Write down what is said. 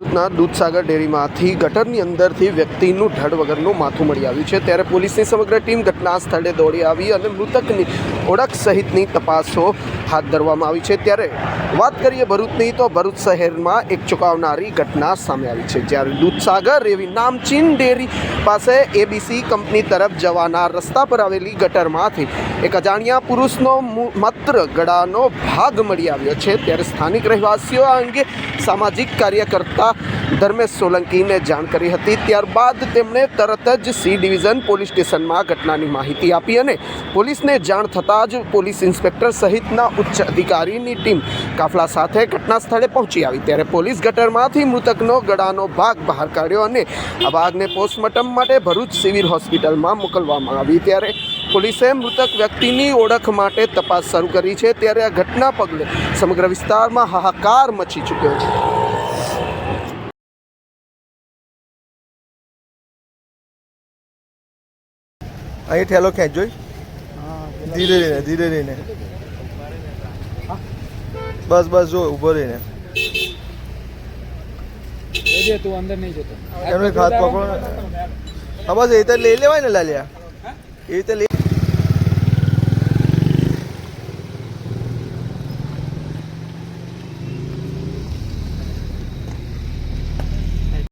ના દૂધસાગર ડેરીમાંથી ગટરની અંદરથી વ્યક્તિનું ધડ વગરનું માથું મળી આવ્યું છે. ત્યારે પોલીસની સમગ્ર ટીમ ઘટના સ્થળે દોડી આવી અને મૃતકની ઓળખ સહિતની તપાસો હાથ ધરવામાં આવી છે. ત્યારે વાત કરીએ ભરૂચની, તો ભરૂચ શહેરમાં એક ચોંકાવનારી ઘટના સામે આવી છે, જ્યારે દૂધસાગર એવી નામચીન ડેરી પાસે એબીસી કંપની તરફ જવાના રસ્તા પર આવેલી ગટરમાંથી એક અજાણ્યા પુરુષનો માત્ર ગળાનો ભાગ મળી આવ્યો છે. ત્યારે સ્થાનિક રહેવાસીઓ આ અંગે સામાજિક કાર્યકર્તા ધર્મેશ સોલંકીને જાણ કરી હતી. ત્યારબાદ તેમણે તરત જ સી ડિવિઝન પોલીસ સ્ટેશનમાં ઘટનાની માહિતી આપી અને પોલીસને જાણ થતાં જ પોલીસ ઇન્સ્પેક્ટર સહિતના ઉચ્ચ અધિકારીની ટીમ કાફલા સાથે ઘટના સ્થળે પહોંચી આવી. ત્યારે પોલીસ ગટરમાંથી મૃતકનો ગળાનો ભાગ બહાર કાઢ્યો અને આ ભાગને પોસ્ટમોર્ટમ માટે ભરૂચ સિવિલ હોસ્પિટલમાં મોકલવામાં આવી. ત્યારે પોલીસે મૃતક વ્યક્તિની ઓળખ માટે તપાસ શરૂ કરી છે. ત્યારે આ ઘટના પગલે સમગ્ર વિસ્તારમાં હાહાકાર મચી ચૂક્યો છે. અહીં ઠેલો ખેંચજો ધીરે રહીને ધીરે રહીને. બસ બસ જો ઊભો રહીને. એમને હાથ પકડો હા બસ એ તો લઈ લેવાય ને લાલિયા. એ રીતે લઈ